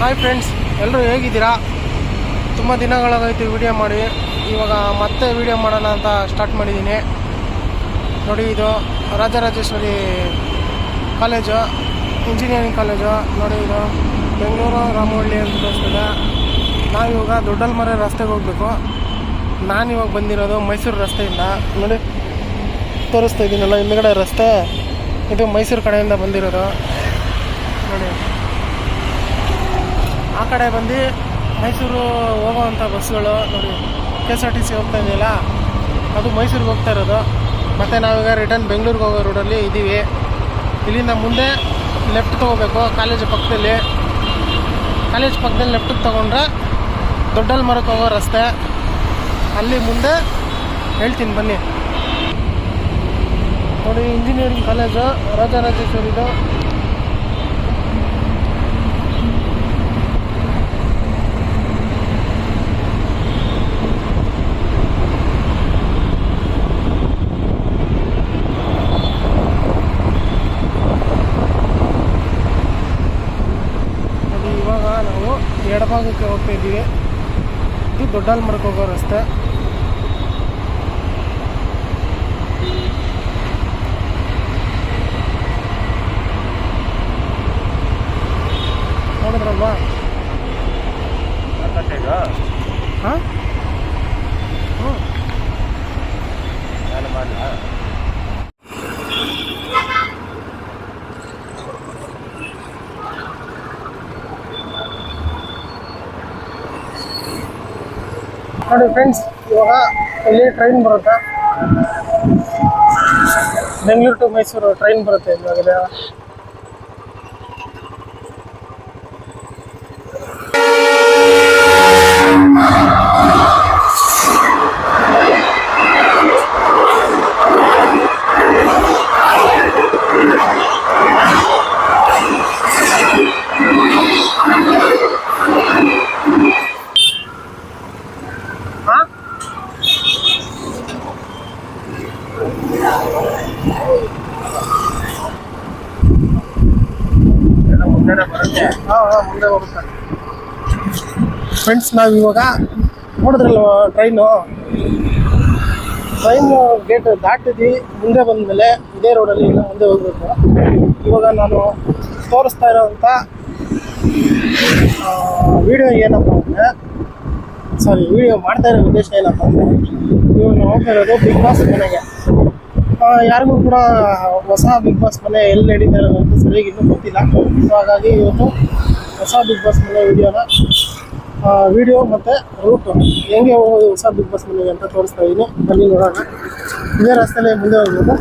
Hi friends ಎಲ್ಲರೂ ಹೇಗಿದ್ದೀರಾ? ತುಂಬ ದಿನಗಳಾಗೈತೆ ವಿಡಿಯೋ ಮಾಡಿ. ಇವಾಗ ಮತ್ತೆ ವಿಡಿಯೋ ಮಾಡೋಣ ಅಂತ ಸ್ಟಾರ್ಟ್ ಮಾಡಿದ್ದೀನಿ. ನೋಡಿ ಇದು ರಾಜರಾಜೇಶ್ವರಿ ಕಾಲೇಜು ಇಂಜಿನಿಯರಿಂಗ್ ಕಾಲೇಜು ನೋಡಿ ಇದು ಬೆಂಗಳೂರು ರಾಮವಳ್ಳಿ ಅಂತ ತೋರಿಸ್ತದೆ. ನಾವಿವಾಗ ದೊಡ್ಡಲ್ಮರೆ ರಸ್ತೆಗೆ ಹೋಗಬೇಕು. ನಾನಿವಾಗ ಬಂದಿರೋದು ಮೈಸೂರು ರಸ್ತೆಯಿಂದ. ನೋಡಿ, ತೋರಿಸ್ತಾ ಇದ್ದೀನಲ್ಲ, ಹಿಂದ್ಗಡೆ ರಸ್ತೆ. ಇದು ಮೈಸೂರು ಕಡೆಯಿಂದ ಬಂದಿರೋದು. ನೋಡಿ. ಆ ಕಡೆ ಬಂದು ಮೈಸೂರು ಹೋಗೋವಂಥ ಬಸ್ಗಳು ನೋಡಿ K S R T C ಹೋಗ್ತಾ ಇದೆಯಲ್ಲ? ಅದು ಮೈಸೂರಿಗೆ ಹೋಗ್ತಾ ಇರೋದು. ಮತ್ತು ನಾವೀಗ ರಿಟರ್ನ್ ಬೆಂಗಳೂರಿಗೆ ಹೋಗೋ ರೋಡಲ್ಲಿ ಇದ್ದೀವಿ. ಇಲ್ಲಿಂದ ಮುಂದೆ ಲೆಫ್ಟ್ ತೊಗೋಬೇಕು ಕಾಲೇಜ್ ಪಕ್ಕದಲ್ಲಿ. ಕಾಲೇಜ್ ಪಕ್ಕದಲ್ಲಿ ಲೆಫ್ಟಿಗೆ ತೊಗೊಂಡ್ರೆ ದೊಡ್ಡಲ್ಲಿ ಮರಕ್ಕೆ ಹೋಗೋ ರಸ್ತೆ. ಅಲ್ಲಿ ಮುಂದೆ ಹೇಳ್ತೀನಿ ಬನ್ನಿ. ನೋಡಿ ಇಂಜಿನಿಯರಿಂಗ್ ಕಾಲೇಜು ರಾಜರಾಜೇಶ್ವರಿದು ನೋಡಿ ಇವಾಗ ನಾವು ಎಡಭಾಗಕ್ಕೆ ಹೋಗ್ತಾ ಇದ್ದೀವಿ. ಇದು ದೊಡ್ಡಲ್ ಮರಕ್ಕೆ ಹೋಗೋ ರಸ್ತೆ. ನೋಡಿದ್ರಲ್ವಾ? ಹಾಂ? ಹ್ಞೂ ನೋಡಿ ಫ್ರೆಂಡ್ಸ್ ಇವಾಗ ಇಲ್ಲಿ ಟ್ರೈನ್ ಬರುತ್ತೆ. ಬೆಂಗಳೂರು ಟು ಮೈಸೂರು ಟ್ರೈನ್ ಬರುತ್ತೆ ಇವಾಗಿದೆ ಫ್ರೆಂಡ್ಸ್ ನಾವು ಇವಾಗ ನೋಡಿದ್ರಲ್ಲ ಟ್ರೈನು ಟ್ರೈನ್ ಗೇಟ್ ದಾಟಿದ್ವಿ, ಮುಂದೆ ಬಂದಮೇಲೆ ಇದೇ ರೋಡಲ್ಲಿ ಇನ್ನು ಮುಂದೆ ಹೋಗಬೇಕು. ಇವಾಗ ನಾನು ತೋರಿಸ್ತಾ ಇರೋವಂಥ ವಿಡಿಯೋ ಏನಪ್ಪ ಅಂದರೆ ಸಾರಿ ವಿಡಿಯೋ ಮಾಡ್ತಾ ಇರೋ ಉದ್ದೇಶ ಏನಪ್ಪ ಅಂದರೆ ಇವಾಗ ನಾವು ಹೋಗ್ತಾ ಇರೋದು ಬಿಗ್ ಬಾಸ್ ಮನೆಗೆ. ಯಾರಿಗೂ ಕೂಡ ಹೊಸ ಬಿಗ್ ಬಾಸ್ ಮನೆ ಎಲ್ಲಿ ನಡೀತಾ ಇರೋದು ಅಂತ ಸರಿಯಾಗಿ ಇನ್ನೂ ಗೊತ್ತಿಲ್ಲ. ಸೊ ಹಾಗಾಗಿ ಇವತ್ತು ಹೊಸ ಬಿಗ್ ಬಾಸ್ ಮನೆ ವಿಡಿಯೋನ ವಿಡಿಯೋ ಮತ್ತು ರೂಟ್ ಹೆಂಗೆ ಹೋಗೋದು ಹೊಸ ಬಿಗ್ ಬಾಸ್ ಮನೆಗೆ ಅಂತ ತೋರಿಸ್ತಾ ಇದ್ದೀನಿ ಬನ್ನಿ ನೋಡೋಣ. ಇದೇ ರಸ್ತೆಯಲ್ಲಿ ಮುಂದೆ ಹೋಗ್ಬೋದು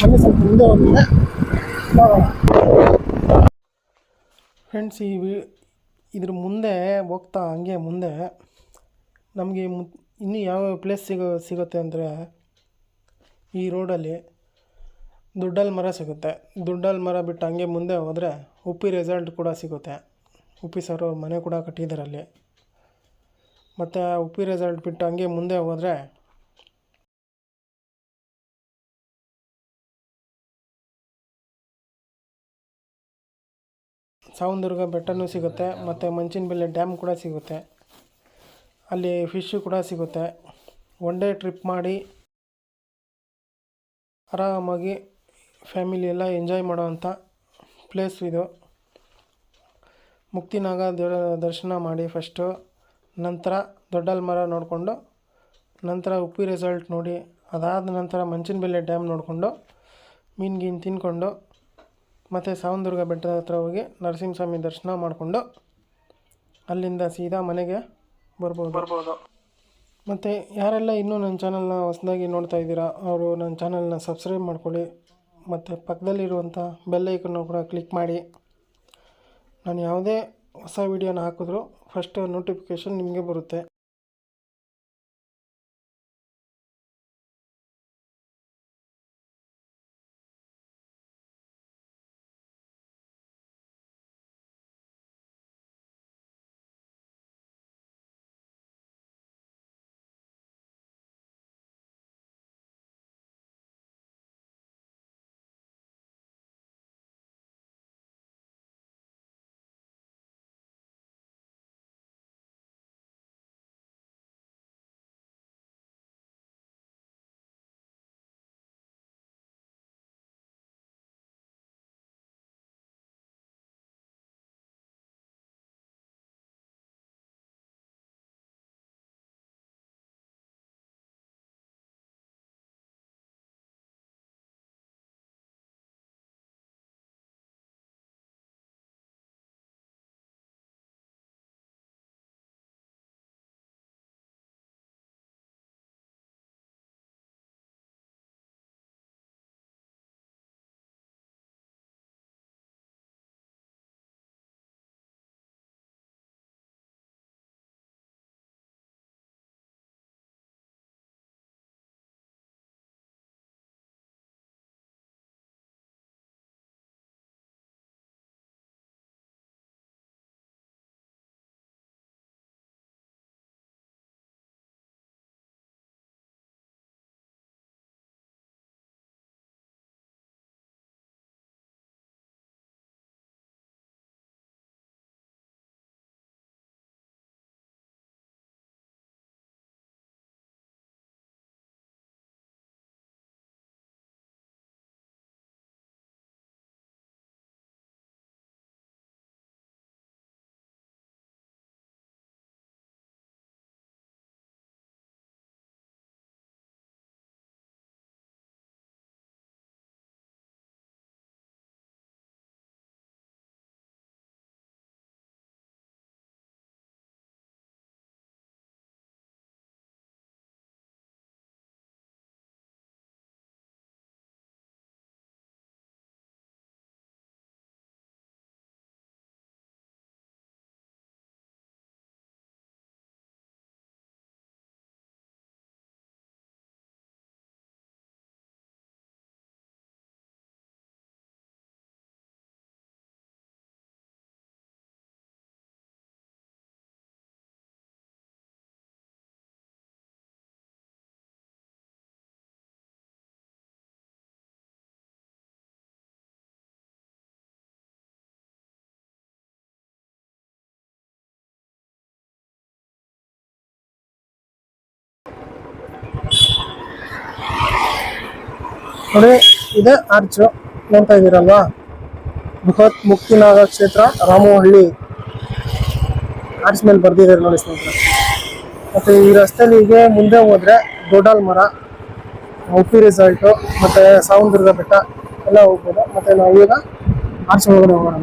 ಬನ್ನಿ ಸ್ವಲ್ಪ ಮುಂದೆ ಹೋಗಿದೆ ಫ್ರೆಂಡ್ಸ್ ಈ ವಿ ಇದ್ರ ಮುಂದೆ ಹೋಗ್ತಾ ಹಂಗೆ ಮುಂದೆ ನಮಗೆ ಮು ಇನ್ನೂ ಯಾವ ಪ್ಲೇಸ್ ಸಿಗೋ ಸಿಗುತ್ತೆ ಅಂದರೆ ಈ ರೋಡಲ್ಲಿ ದುಡ್ಡಲ್ಲಿ ಮರ ಸಿಗುತ್ತೆ. ದುಡ್ಡಲ್ಲಿ ಮರ ಬಿಟ್ಟು ಹಂಗೆ ಮುಂದೆ ಹೋದರೆ ಉಪ್ಪಿ ರೆಸಾರ್ಟ್ ಕೂಡ ಸಿಗುತ್ತೆ. ಉಪ್ಪಿ ಸರ್ ಮನೆ ಕೂಡ ಕಟ್ಟಿದ್ದಾರೆ ಅಲ್ಲಿ ಮತ್ತು ಉಪ್ಪಿ ರೆಸಾರ್ಟ್ ಬಿಟ್ಟು ಹಂಗೆ ಮುಂದೆ ಹೋದರೆ ಸಾವಂದುರ್ಗ ಬೆಟ್ಟನೂ ಸಿಗುತ್ತೆ, ಮತ್ತು ಮಂಚಿನಬೆಲೆ ಡ್ಯಾಮ್ ಕೂಡ ಸಿಗುತ್ತೆ. ಅಲ್ಲಿ ಫಿಶ್ಶು ಕೂಡ ಸಿಗುತ್ತೆ. ಒನ್ ಡೇ ಟ್ರಿಪ್ ಮಾಡಿ ಆರಾಮಾಗಿ ಫ್ಯಾಮಿಲಿ ಎಲ್ಲ ಎಂಜಾಯ್ ಮಾಡೋವಂಥ ಪ್ಲೇಸ್ ಇದು. ಮುಕ್ತಿನಾಗ ದೇವರ ದರ್ಶನ ಮಾಡಿ ಫಸ್ಟು ನಂತರ ದೊಡ್ಡಲ್ ಮರ ನೋಡಿಕೊಂಡು ನಂತರ ಉಪ್ಪಿ ರೆಸಾರ್ಟ್ ನೋಡಿ ಅದಾದ ನಂತರ ಮಂಚನಬೆಲೆ ಡ್ಯಾಮ್ ನೋಡಿಕೊಂಡು ಮೀನು ಗೀನು ತಿನ್ಕೊಂಡು ಮತ್ತು ಸಾವಂದುರ್ಗ ಬೆಟ್ಟದ ಹತ್ರ ಹೋಗಿ ನರಸಿಂಹಸ್ವಾಮಿ ದರ್ಶನ ಮಾಡಿಕೊಂಡು ಅಲ್ಲಿಂದ ಸೀದಾ ಮನೆಗೆ ಬರ್ಬೋದು. ಬರ್ಬೋದು. ಮತ್ತು ಯಾರೆಲ್ಲ ಇನ್ನೂ ನನ್ನ ಚಾನಲ್ನ ಹೊಸದಾಗಿ ನೋಡ್ತಾ ಇದ್ದೀರಾ ಅವರು ನನ್ನ ಚಾನಲ್ನ ಸಬ್ಸ್ಕ್ರೈಬ್ ಮಾಡ್ಕೊಳ್ಳಿ ಮತ್ತು ಪಕ್ಕದಲ್ಲಿರುವಂಥ ಬೆಲ್ ಐಕನ್ನು ಕೂಡ ಕ್ಲಿಕ್ ಮಾಡಿ. ನಾನು ಯಾವುದೇ ಹೊಸ ವೀಡಿಯೋನ ಹಾಕಿದ್ರು ಫಸ್ಟ್ ನೋಟಿಫಿಕೇಷನ್ ನಿಮಗೆ ಬರುತ್ತೆ. ನೋಡಿ ಇದೆ ಆರ್ಚು. ನೋಡ್ತಾ ಇದ್ದೀರಲ್ವಾ? ಬೃಹತ್ ಮುಕ್ತಿನಾಗ ಕ್ಷೇತ್ರ ರಾಮಹಳ್ಳಿ. ಆರ್ಚ್ ಮೇಲೆ ಬರ್ದಿದ್ದಾರೆ ನೋಡಿ ಸ್ನೇಹಿತರೆ. ಮತ್ತೆ ಈ ರಸ್ತೆಯಲ್ಲಿ ಹೀಗೆ ಮುಂದೆ ಹೋದ್ರೆ ದೊಡ್ಡಲ್ ಮರ ಉಪ್ಪಿ ರೆಸಾರ್ಟು ಮತ್ತೆ ಸಾವಂದುರ್ಗ ಬೆಟ್ಟ ಎಲ್ಲ ಹೋಗ್ಬೋದು. ಮತ್ತೆ ನಾವು ಈಗ ಆರ್ಚ್ ಒಳಗಡೆ ಹೋಗೋಣ.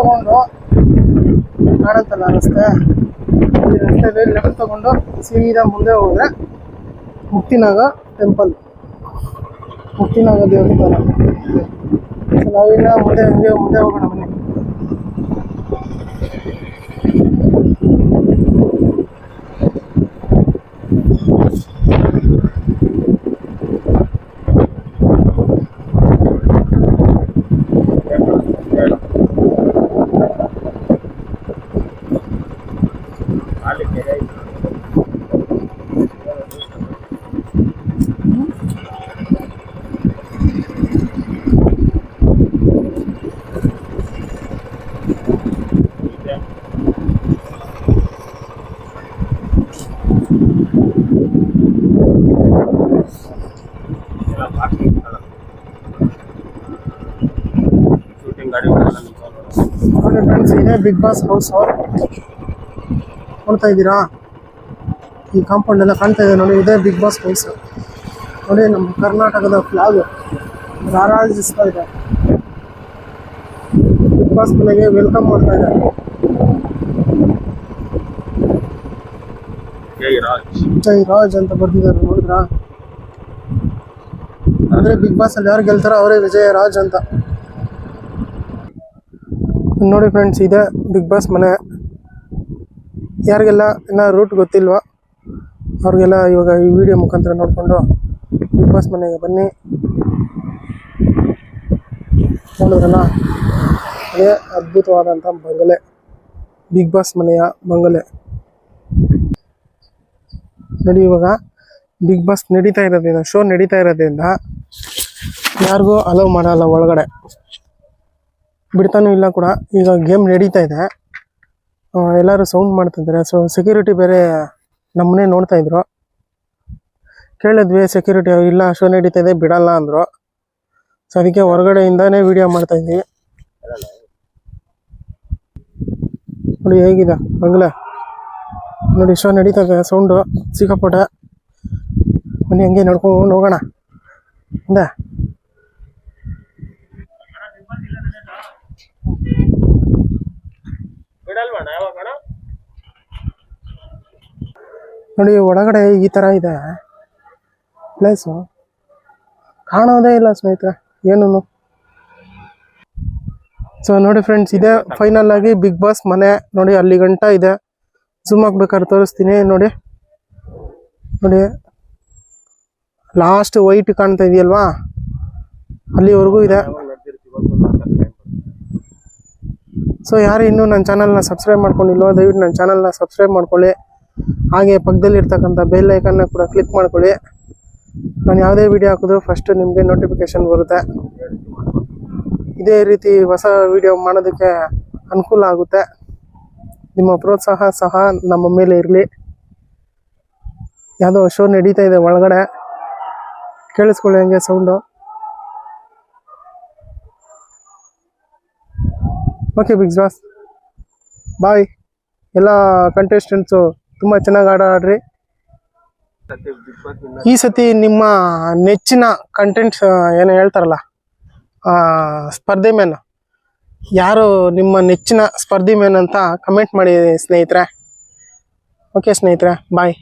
ತಗೊಂಡು ಕಾಣುತ್ತಲ್ಲ ರಸ್ತೆ. ಈ ರಸ್ತೆಯಲ್ಲಿ ಲೆಫ್ಟ್ ತಗೊಂಡು ಸೀದಾ ಮುಂದೆ ಹೋದ್ರೆ ಮುಕ್ತಿನಾಗ ಟೆಂಪಲ್. ಮುಕ್ತಿನಾಗ ದೇವಸ್ಥಾನ. ಮುಂದೆ ಹಂಗೆ ಮುಂದೆ ಹೋಗೋಣ ಬನ್ನಿ ಶೂಟಿಂಗ್ ಗಾಡಿ ನೋಡಿ ಫ್ರೆಂಡ್ಸ್ ಇದೇ ಬಿಗ್ ಬಾಸ್ ಹೌಸ್ ನೋಡ್ತಾ ಇದ್ದೀರಾ? ಈ ಕಾಂಪೌಂಡ್ ಎಲ್ಲ ಕಾಣ್ತಾ ಇದೆ ನೋಡಿ ಇದೇ ಬಿಗ್ ಬಾಸ್ ಹೌಸ್ ನೋಡಿ ನಮ್ಮ ಕರ್ನಾಟಕದ ಫ್ಲಾಗ್ ರಾರಾಜಿಸ್ತಾ ಇದೆ. ಬಿಗ್ ಬಾಸ್ ಮನೆಗೆ ವೆಲ್ಕಮ್ ಮಾಡ್ತಾ ಇದೆ ಜೈ ರಾಜ್ ಜೈ ರಾಜ್ ಅಂತ ಬರ್ತಿದ್ದಾರೆ ನೋಡಿದ್ರಾ? ಅಂದ್ರೆ ಬಿಗ್ ಬಾಸ್ ಅಲ್ಲಿ ಯಾರು ಗೆಲ್ತಾರೋ ಅವರೇ ವಿಜಯ ರಾಜ್ ಅಂತ. ನೋಡಿ ಫ್ರೆಂಡ್ಸ್ ಇದೆ ಬಿಗ್ ಬಾಸ್ ಮನೆ. ಯಾರಿಗೆಲ್ಲ ಇನ್ನ ರೂಟ್ ಗೊತ್ತಿಲ್ವಾ, ಅವ್ರಿಗೆಲ್ಲ ಇವಾಗ ಈ ವಿಡಿಯೋ ಮುಖಾಂತರ ನೋಡಿಕೊಂಡು ಬಿಗ್ ಬಾಸ್ ಮನೆಗೆ ಬನ್ನಿ. ನೋಡಿದ್ರಲ್ಲ? ಅದೇ ಅದ್ಭುತವಾದಂಥ ಬಂಗಲೆ. ಬಿಗ್ ಬಾಸ್ ಮನೆಯ ಬಂಗಲೆ. ನೋಡಿ ಇವಾಗ ಬಿಗ್ ಬಾಸ್ ನಡೀತಾ ಇರೋದ್ರಿಂದ ಶೋ ನಡೀತಾ ಇರೋದ್ರಿಂದ ಯಾರಿಗೂ ಅಲೌ ಮಾಡಲ್ಲ ಒಳಗಡೆ. ಬಿಡ್ತಾನೂ ಇಲ್ಲ ಕೂಡ. ಈಗ ಗೇಮ್ ನಡೀತಾ ಇದೆ. ಎಲ್ಲರೂ ಸೌಂಡ್ ಮಾಡ್ತಿದ್ದಾರೆ. ಸೊ ಸೆಕ್ಯೂರಿಟಿ ಬೇರೆ ನಮ್ಮನ್ನೇ ನೋಡ್ತಾ ಇದ್ರು. ಕೇಳಿದ್ವಿ ಸೆಕ್ಯೂರಿಟಿ ಇಲ್ಲ ಶೋ ನಡೀತಾ ಇದೆ, ಬಿಡಲ್ಲ ಅಂದರು. ಸೊ ಅದಕ್ಕೆ ಹೊರಗಡೆಯಿಂದನೇ ವಿಡಿಯೋ ಮಾಡ್ತಾ ನೋಡಿ, ಹೇಗಿದೆ? ಬಂಗ್ಲೆ. ನೋಡಿ ಶೋ ನಡೀತಾ ಇದೆ ಸೌಂಡು ಸಿಕ್ಕಾಪಟ್ಟೆ. ಬನ್ನಿ, ಹಂಗೆ ನಡ್ಕೊಂಡು ಹೋಗೋಣ. ಇಂದ ನೋಡಿ, ಒಳಗಡೆ ಈ ತರ ಇದೆ. ಪ್ಲೇಸು ಕಾಣೋದೇ ಇಲ್ಲ ಸ್ನೇಹಿತರೆ ಏನೂ ಸೊ ನೋಡಿ ಫ್ರೆಂಡ್ಸ್ ಇದೆ ಫೈನಲ್ ಆಗಿ ಬಿಗ್ ಬಾಸ್ ಮನೆ, ನೋಡಿ ಅಲ್ಲಿ ಗಂಟ ಇದೆ. ಝೂಮ್ ಹಾಕ್ಬೇಕಾದ್ರೆ ತೋರಿಸ್ತೀನಿ, ನೋಡಿ. ನೋಡಿ. ಲಾಸ್ಟ್ ವೈಟ್ ಕಾಣ್ತಾ ಇದೆಯಲ್ವಾ? ಅಲ್ಲಿವರೆಗೂ ಇದೆ. ಸೊ ಯಾರು ಇನ್ನೂ ನನ್ನ ಚಾನಲ್ನ ಸಬ್ಸ್ಕ್ರೈಬ್ ಮಾಡ್ಕೊಂಡಿಲ್ವೋ, ದಯವಿಟ್ಟು ನನ್ನ ಚಾನಲ್ನ ಸಬ್ಸ್ಕ್ರೈಬ್ ಮಾಡ್ಕೊಳ್ಳಿ. ಹಾಗೆ ಪಕ್ಕದಲ್ಲಿ ಇರ್ತಕ್ಕಂಥ ಬೆಲ್ ಐಕನ್ನ ಕೂಡ ಕ್ಲಿಕ್ ಮಾಡ್ಕೊಳ್ಳಿ. ನಾನು ಯಾವುದೇ ವಿಡಿಯೋ ಹಾಕಿದ್ರು ಫಸ್ಟ್ ನಿಮಗೆ ನೋಟಿಫಿಕೇಶನ್ ಬರುತ್ತೆ. ಇದೇ ರೀತಿ ಹೊಸ ವಿಡಿಯೋ ಮಾಡೋದಕ್ಕೆ ಅನುಕೂಲ ಆಗುತ್ತೆ. ನಿಮ್ಮ ಪ್ರೋತ್ಸಾಹ ಸಹ ನಮ್ಮ ಮೇಲೆ ಇರಲಿ. ಯಾವುದೋ ಶೋ ನಡೀತಾ ಇದೆ ಒಳಗಡೆ. ಕೇಳಿಸ್ಕೊಳ್ಳಿ ಹಂಗೆ sound okay Bigg Boss boy ಎಲ್ಲ ಕಂಟೆಸ್ಟೆಂಟ್ಸು ತುಂಬ ಚೆನ್ನಾಗಿ ಆಟ ಆಡ್ರಿ. ಈ ಸತಿ ನಿಮ್ಮ ನೆಚ್ಚಿನ ಕಂಟೆಂಟ್ಸ್ ಏನೋ ಹೇಳ್ತಾರಲ್ಲ ಸ್ಪರ್ಧೆ ಮೇನ್ ಯಾರು ನಿಮ್ಮ ನೆಚ್ಚಿನ ಸ್ಪರ್ಧೆ ಮೇನ್ ಅಂತ ಕಮೆಂಟ್ ಮಾಡಿ ಸ್ನೇಹಿತರೆ. ಓಕೆ ಸ್ನೇಹಿತರೆ ಬಾಯ್